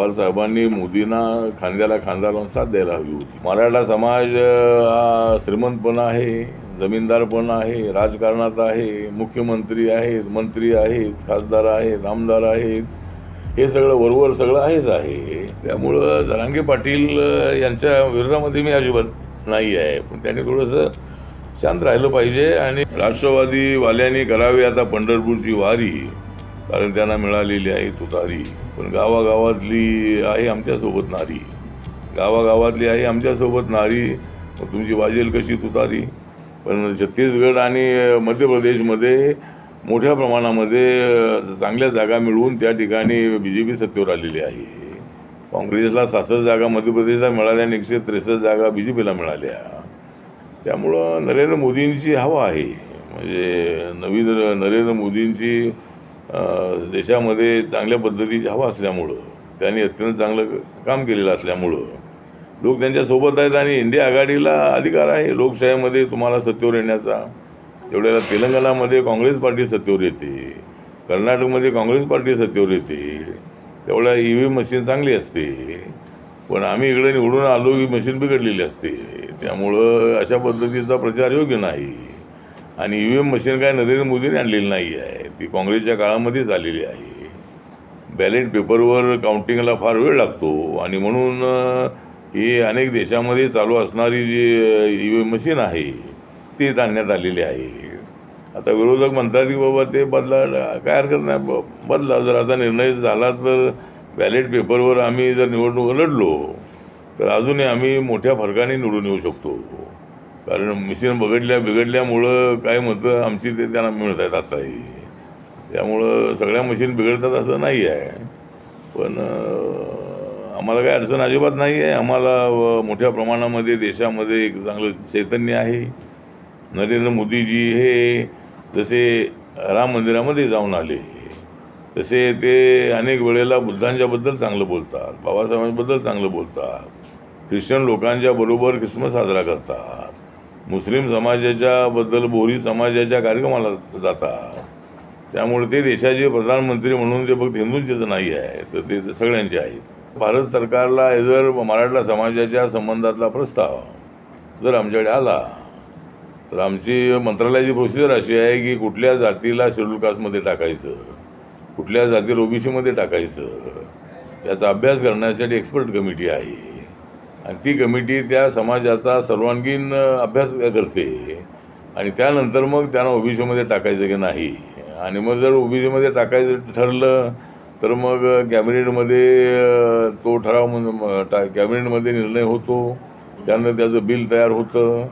पवारसाहेबांनी मोदींना खांद्याला खांदा लावून साथ द्यायला हवी होती. मराठा समाज हा श्रीमंत पण आहे जमीनदार पण आहे राजकारणात आहे मुख्यमंत्री आहेत मंत्री आहेत खासदार आहेत आमदार आहेत हे सगळं वरवर सगळं आहेच आहे. त्यामुळं जरांगे पाटील यांच्या विरोधामध्ये मी अजिबात नाही आहे. पण त्यांनी थोडंसं शांत राहिलं पाहिजे आणि राष्ट्रवादी वाल्यांनी करावी आता पंढरपूरची वारी कारण त्यांना मिळालेली आहे तुतारी. पण गावागावातली आहे आमच्यासोबत नारी. गावागावातली आहे आमच्यासोबत नारी. तुमची वाजेल कशी तुतारी? पण छत्तीसगड आणि मध्य प्रदेशमध्ये मोठ्या प्रमाणामध्ये चांगल्या जागा मिळवून त्या ठिकाणी बी जे पी सत्तेवर आलेली आहे. काँग्रेसला सहासष्ट जागा मध्य प्रदेशला मिळाल्या आणि एकशे त्रेसष्ट जागा बी जे पीला मिळाल्या. त्यामुळं नरेंद्र मोदींची हवा आहे. म्हणजे नवीन नरेंद्र मोदींची देशामध्ये चांगल्या पद्धतीची हवा असल्यामुळं त्यांनी अत्यंत चांगलं काम केलेलं असल्यामुळं लोक त्यांच्यासोबत आहेत आणि इंडिया आघाडीला अधिकार आहे. लोकशाहीमध्ये तुम्हाला सत्तेवर येण्याचा. एवढ्याला तेलंगणामध्ये काँग्रेस पार्टी सत्तेवर येते. कर्नाटकमध्ये काँग्रेस पार्टी सत्तेवर येते. तेवढ्या ई व्ही मशीन चांगली असते. पण आम्ही इकडे निवडून आलो की मशीन बिघडलेली असते. त्यामुळं अशा पद्धतीचा प्रचार योग्य नाही. आणि ई व्ही एम मशीन काय नरेंद्र मोदींनी आणलेली नाही आहे. ती काँग्रेसच्या काळामध्येच आलेली आहे. बॅलेट पेपरवर काउंटिंगला फार वेळ लागतो आणि म्हणून ही अनेक देशामध्ये चालू असणारी जी ई व्ही एम मशीन आहे ती आणण्यात आलेली आहे. आता विरोधक म्हणतात की बाबा ते बदला काय हरकत नाही बदला. जर असा निर्णय झाला तर बॅलेट पेपरवर आम्ही जर निवडणूक लढलो तर अजूनही आम्ही मोठ्या फरकाने निवडून येऊ शकतो. कारण मिशन बघडल्या बिघडल्यामुळं काय मतं आमची ते त्यांना मिळत आहेत आताही. त्यामुळं सगळ्या मशीन बिघडतात असं नाही आहे. पण आम्हाला काही अडचण अजिबात नाही आहे. आम्हाला मोठ्या प्रमाणामध्ये देशामध्ये एक चांगलं चैतन्य आहे. नरेंद्र मोदीजी हे जसे राम मंदिरामध्ये जाऊन आले तसे ते अनेक वेळेला बुद्धांच्याबद्दल चांगलं बोलतात बाबासाहेबांबद्दल चांगलं बोलतात. ख्रिश्चन लोकांच्या बरोबर ख्रिसमस साजरा करतात. मुस्लिम समाजाच्या बद्दल बोरी समाजाच्या कार्यक्रमाला जातात त्यामुळे ते देशाचे प्रधानमंत्री म्हणून ते फक्त हिंदूंचेच नाही आहे तर ते सगळ्यांचे आहेत. भारत सरकारला जर मराठा समाजाच्या संबंधातला प्रस्ताव जर आमच्याकडे आला तर आमची मंत्रालयाची प्रोसिजर अशी आहे की कुठल्या जातीला शेड्यूल कास्टमध्ये टाकायचं कुठल्या जातीला ओबीसीमध्ये टाकायचं याचा अभ्यास करण्यासाठी एक्सपर्ट कमिटी आहे. आणि ती कमिटी त्या समाजाचा सर्वांगीण अभ्यास करते. आणि त्यानंतर मग त्यांना ओबीसीमध्ये टाकायचं की नाही. आणि मग जर ओबीसीमध्ये टाकायचं ठरलं तर मग कॅबिनेटमध्ये तो ठराव म्हणून टा कॅबिनेटमध्ये निर्णय होतो. त्यानंतर त्याचं बिल तयार होतं.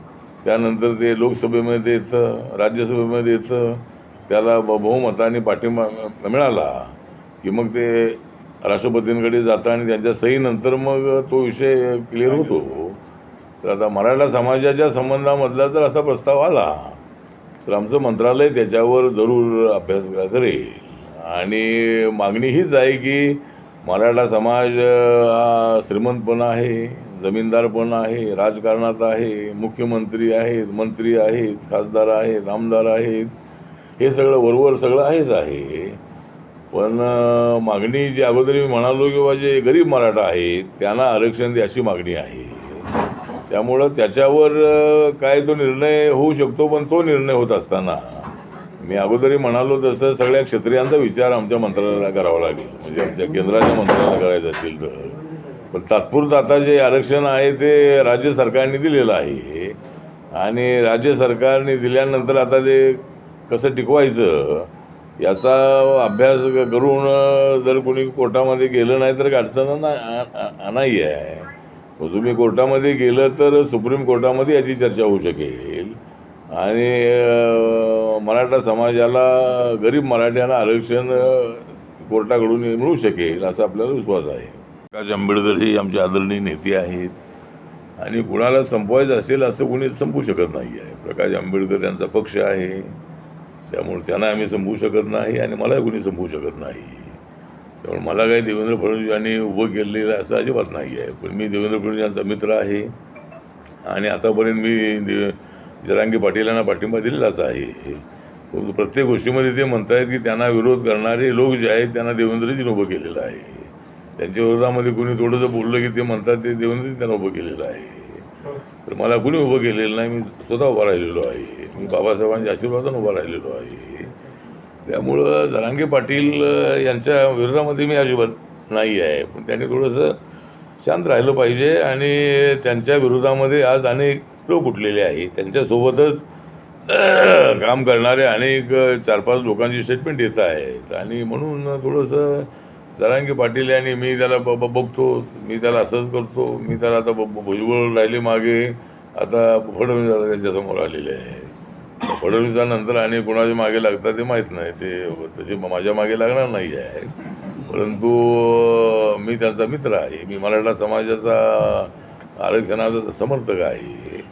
त्यानंतर ते लोकसभेमध्ये येतं राज्यसभेमध्ये येतं. त्याला ब बहुमताने पाठिंबा मिळाला. की मग ते राष्ट्रपतींकडे जातं आणि त्यांच्या सहीनंतर मग तो विषय क्लिअर होतो. तर आता मराठा समाजाच्या संबंधामधला जर असा प्रस्ताव आला तर आमचं मंत्रालय त्याच्यावर जरूर अभ्यास करेल. आणि मागणी हीच आहे की मराठा समाज हा श्रीमंत पण आहे जमीनदार पण आहे राजकारणात आहे मुख्यमंत्री आहेत मंत्री आहेत खासदार आहेत आमदार आहेत हे सगळं वरवर सगळं आहेच आहे. पण मागणी जी अगोदर मी म्हणालो की जे गरीब मराठा आहेत त्यांना आरक्षण द्या अशी मागणी आहे. त्यामुळं त्याच्यावर काय तो निर्णय होऊ शकतो पण तो निर्णय होत असताना मी अगोदरही म्हणालो तसं सगळ्या क्षत्रियांचा विचार आमच्या मंत्रालयाला करावा लागेल. म्हणजे आमच्या केंद्राच्या मंत्रालयाला करायचं असेल तर. पण तात्पुरतं आता जे आरक्षण आहे ते राज्य सरकारने दिलेलं आहे. आणि राज्य सरकारने दिल्यानंतर आता ते कसं टिकवायचं याचा अभ्यास करून जर कोणी कोर्टामध्ये गेलं नाही तर अडचण आ- आ- नाही आहे. तुम्ही कोर्टामध्ये गेलं तर सुप्रीम कोर्टामध्ये याची चर्चा होऊ शकेल. आणि मराठा समाजाला गरीब मराठ्यांना आरक्षण कोर्टाकडून मिळू शकेल असा आपल्याला विश्वास आहे. प्रकाश आंबेडकर हे आमचे आदरणीय नेते आहेत. आणि कुणाला संपवायचं असेल असं कोणी संपू शकत नाही आहे. प्रकाश आंबेडकर यांचा पक्ष आहे. त्यामुळे त्यांना आम्ही संपवू शकत नाही आणि मलाही कोणी संपवू शकत नाही. त्यामुळे मला काही देवेंद्र फडणवीस यांनी उभं केलेलं असं अजिबात नाही आहे. पण मी देवेंद्र फडणवीस यांचा मित्र आहे. आणि आतापर्यंत मी देव जरांगी पाटील यांना पाठिंबा दिलेलाच आहे. परंतु प्रत्येक गोष्टीमध्ये ते म्हणत आहेत की त्यांना विरोध करणारे लोक जे आहेत त्यांना देवेंद्रजीने उभं केलेलं आहे. त्यांच्या विरोधामध्ये कोणी थोडंसं बोललं की ते म्हणतात ते देवेंद्रजी त्यांना उभं केलेलं आहे. तर मला कुणी उभं केलेलं नाही मी स्वतः उभा राहिलेलो आहे. मी बाबासाहेबांच्या आशीर्वादानं उभा राहिलेलो आहे. त्यामुळं धनांगे पाटील यांच्या विरोधामध्ये मी अजिबात नाही आहे. पण त्यांनी थोडंसं शांत राहिलं पाहिजे आणि त्यांच्या विरोधामध्ये आज अनेक लोक उठलेले आहेत. त्यांच्यासोबतच काम करणारे अनेक चार पाच लोकांची स्टेटमेंट येत आहेत. आणि म्हणून थोडंसं जरांगे पाटील आणि मी त्याला ब ब- बघतो मी त्याला असंच करतो मी त्याला आता ब- भुजबळ राहिले मागे आता फडणवीस त्यांच्यासमोर आलेले आहे. फडणवीसानंतर आणि कोणाच्या मागे लागतात ते माहीत नाही ते तसे माझ्या मागे लागणार नाही आहे. परंतु मी त्यांचा मित्र आहे मी मराठा समाजाचा आरक्षणाचा समर्थक आहे.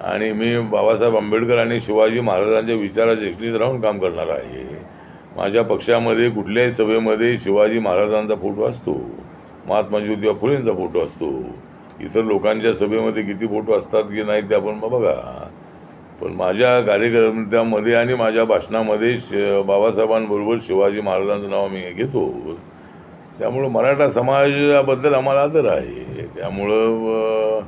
आणि मी बाबासाहेब आंबेडकर आणि शिवाजी महाराजांच्या विचाराच्या एकटीत राहून काम करणार आहे. माझ्या पक्षामध्ये कुठल्याही सभेमध्ये शिवाजी महाराजांचा फोटो असतो महात्मा ज्योतिबा फुलेंचा फोटो असतो. इतर लोकांच्या सभेमध्ये किती फोटो असतात की नाही ते आपण मग बघा. पण माझ्या कार्यक्रमामध्ये आणि माझ्या भाषणामध्ये श बाबासाहेबांबरोबर शिवाजी महाराजांचं नाव मी घेतो. त्यामुळं मराठा समाजाबद्दल आम्हाला आदर आहे. त्यामुळं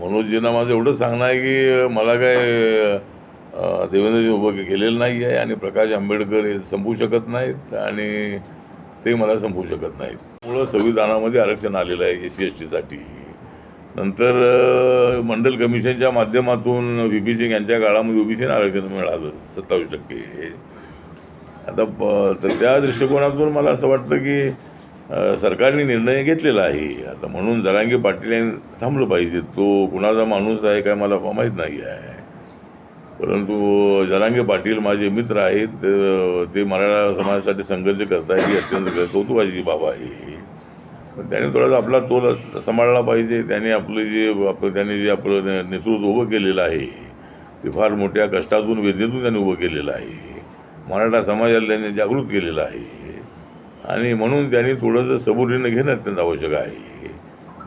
मनोजजींना मनोजींना माझं एवढं सांगणं आहे की मला काय देवेंद्रजी उभं केलेलं नाही आहे आणि प्रकाश आंबेडकर हे संपू शकत नाहीत आणि ते मला संपू शकत नाहीत. मुळं संविधानामध्ये आरक्षण आलेलं आहे एस सी एस टीसाठी. नंतर मंडल कमिशनच्या माध्यमातून व्ही पी सिंग यांच्या काळामध्ये ओबीसी आरक्षण मिळालं सत्तावीस टक्के. आता तर त्या दृष्टिकोनातून मला असं वाटतं की सरकारने निर्णय घेतलेला आहे. आता म्हणून जरांगे पाटील यांनी थांबलं पाहिजे. तो कुणाचा माणूस आहे काय मला माहीत नाही आहे. परंतु जरांगे पाटील माझे मित्र आहेत ते मराठा समाजासाठी संघर्ष करतायत ही अत्यंत कौतुकाची बाब आहे पण त्याने थोडासा आपला तोल सांभाळला पाहिजे. त्याने आपलं जे आपलं त्याने जे आपलं नेतृत्व उभं केलेलं आहे ते फार मोठ्या कष्टातून वेदनेतून त्याने उभं केलेलं आहे. मराठा समाजाला त्यांनी जागृत केलेलं आहे. आणि म्हणून त्यांनी थोडंसं सबुरीनं घेणं अत्यंत आवश्यक आहे.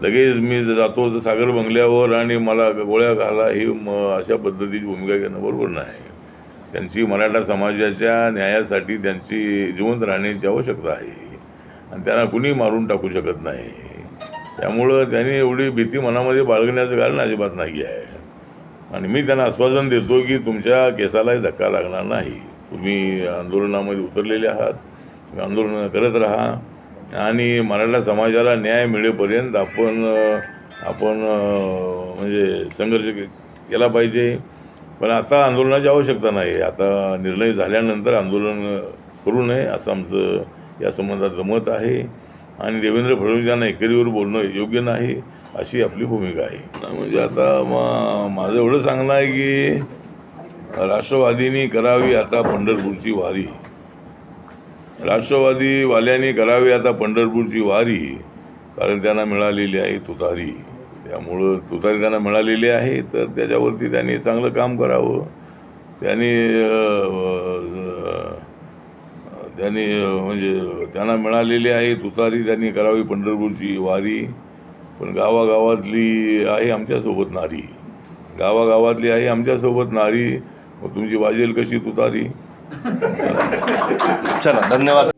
लगेच मी जातो तर सागर बंगल्यावर आणि मला गोळ्या घाला ही म अशा पद्धतीची भूमिका घेणं बरोबर नाही. त्यांची मराठा समाजाच्या न्यायासाठी त्यांची जिवंत राहण्याची आवश्यकता आहे. आणि त्यांना कुणी मारून टाकू शकत नाही. त्यामुळं त्यांनी एवढी भीती मनामध्ये बाळगण्याचं कारण अजिबात नाही आहे. आणि मी त्यांना आश्वासन देतो की तुमच्या केसालाही धक्का लागणार नाही. तुम्ही आंदोलनामध्ये उतरलेले आहात. आंदोलन करत राहा. आणि मराठा समाजाला न्याय मिळेपर्यंत आपण आपण म्हणजे संघर्ष केला पाहिजे. पण आता आंदोलनाची आवश्यकता नाही. आता निर्णय झाल्यानंतर आंदोलन करू नये असं आमचं या संबंधाचं मत आहे. आणि देवेंद्र फडणवीस यांना एकेरीवर बोलणं योग्य नाही अशी आपली भूमिका आहे. म्हणजे आता मा माझं एवढं सांगणं आहे की राष्ट्रवादीनी करावी आता पंढरपूरची वारी. राष्ट्रवादीवाल्यांनी करावी आता पंढरपूरची वारी कारण त्यांना मिळालेली आहे तुतारी. त्यामुळं तुतारी त्यांना मिळालेली आहे तर त्याच्यावरती त्यांनी चांगलं काम करावं. त्यांनी त्यांनी म्हणजे त्यांना मिळालेली आहे तुतारी त्यांनी करावी पंढरपूरची वारी. पण गावागावातली आहे आमच्यासोबत नारी. गावागावातली आहे आमच्यासोबत नारी. मग तुमची वाजेल कशी तुतारी? चला धन्यवाद.